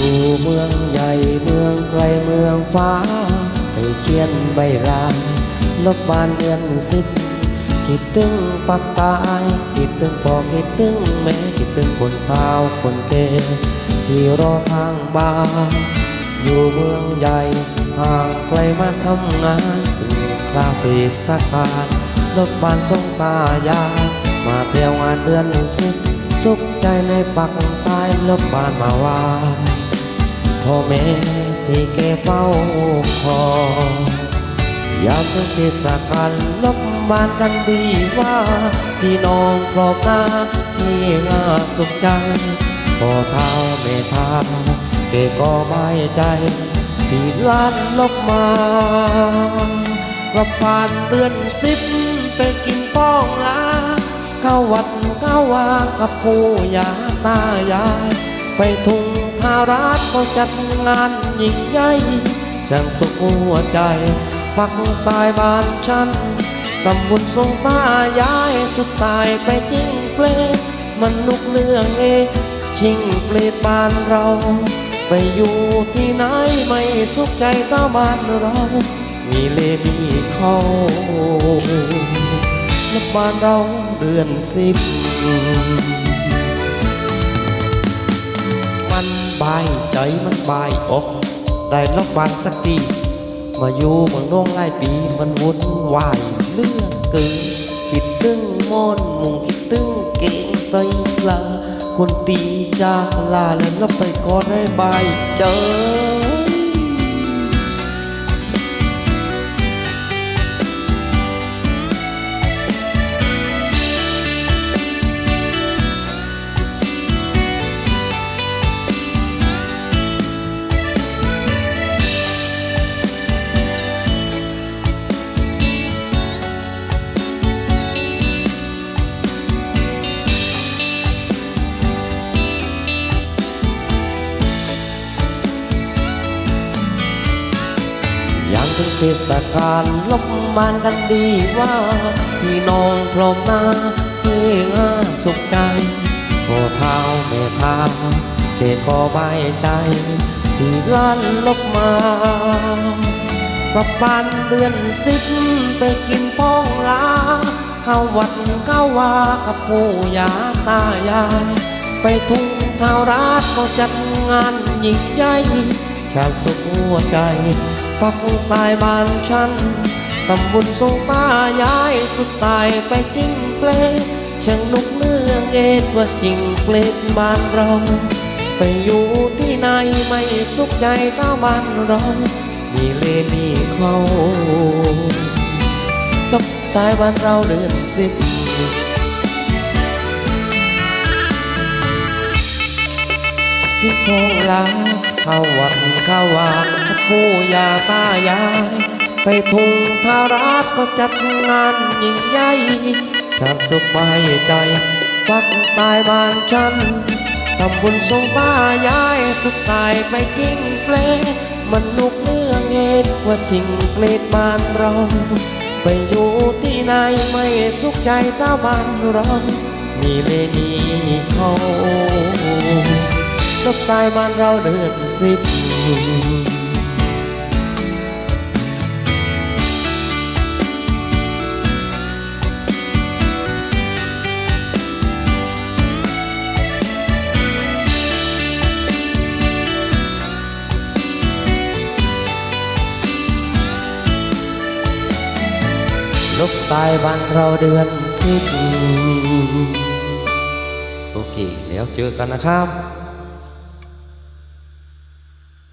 ู่เมืองใหญ่เมืองไกลเมืองฟ้า ไปเขียนใบลาลบบานเดือนสิบคิดถึงปักตายคิดถึงพ่อคิดถึงแม่คิดถึงคนเฒ่าคนเกที่รอทางบ้านอยู่เมืองใหญ่ห่างไกลมาทำงานถึงคราวปิดสาขารถบานส่งตายา มาเที่ยวงานเดือนสิบสุขใจในปักต้รถบ้านมาว่า พ่อแม่ที่แกเฝ้าคอยยามถึงเทศกาลลบบ้านกันดีว่าพี่น้องครอบหน้าที่งาสุขใจพ่อเท้าแม่เท้าแกก็ไม่ใจที่ล้านลบมาก็ผ่านเดือนสิบไปกินป้องลาเข้าวัดเข้าวากับปู่ยาตายายไปทุ่ง ทาราชก็จัดงานยิ่งใหญ่ช่างสุขหัวใจปักตายบ้านฉันตำบุญทรงตายายสุดตายไปจริงเปลมันลุกเรื่องเองชิงเปลดบ้านเรา ไปอยู่ที่ไหนไม่สุขใจตาบ้านเรา มีเลมีเขาและบ้านเราเดือนสิบ บายใจมันบายอกได้ล็อกบานสักทีมาอยู่เมืองน้องหลายปีมันวุ่นวายเรื่องเกินคิดตึงมอนมุงคิดตึงเก่งไตลาคนตีจากลาแล้วรับไปก็ได้บายใจ ยังถึงเทศกาลลบมานกันดีว่าพี่น้องพร้อมหน้าเพื่อสุขใจพ่อเท้าแม่เท้าเด็กก็ใบใจที่ล้านลบมาประปานเดือนสิบไปกินป้องลาเข้าวัดเข้าวากับปู่ยาตายายไปทุ่งเท้าราชก็จัดงานยิ่งใหญ่ ชาติสุขหัวใจปักตายบ้านฉันตำบุญทรงตาย้ายสุดตายไปจริงเปลดช่างลุกเรื่องเอ็ดว่าจริงเปลดบ้านเรา ไปอยู่ที่ไหนไม่สุขใจเท่าบ้านเรามีเลมีเขาตกตายบ้านเราเดือนสิบที่โคงลา ข้าวัดข้าวานผู้ยาตายาย ไปทุ่งทาราชก็จัดงานยิ่งใหญ่ชาติสุขใบใจฟักตายบ้านฉันทำบุญทรงป้ายายสุดตายไปจริงเปลมันนุกเรื่อเหตุว่าจริงเปลดบ้านเรา ไปอยู่ที่ไหนไม่สุขใจเท่าบ้านเรามีเลนีเขา ลบตายบ้านเราเดือนสิบลบตายบ้านเราเดือนสิบโอเค แล้วเจอกันนะครับ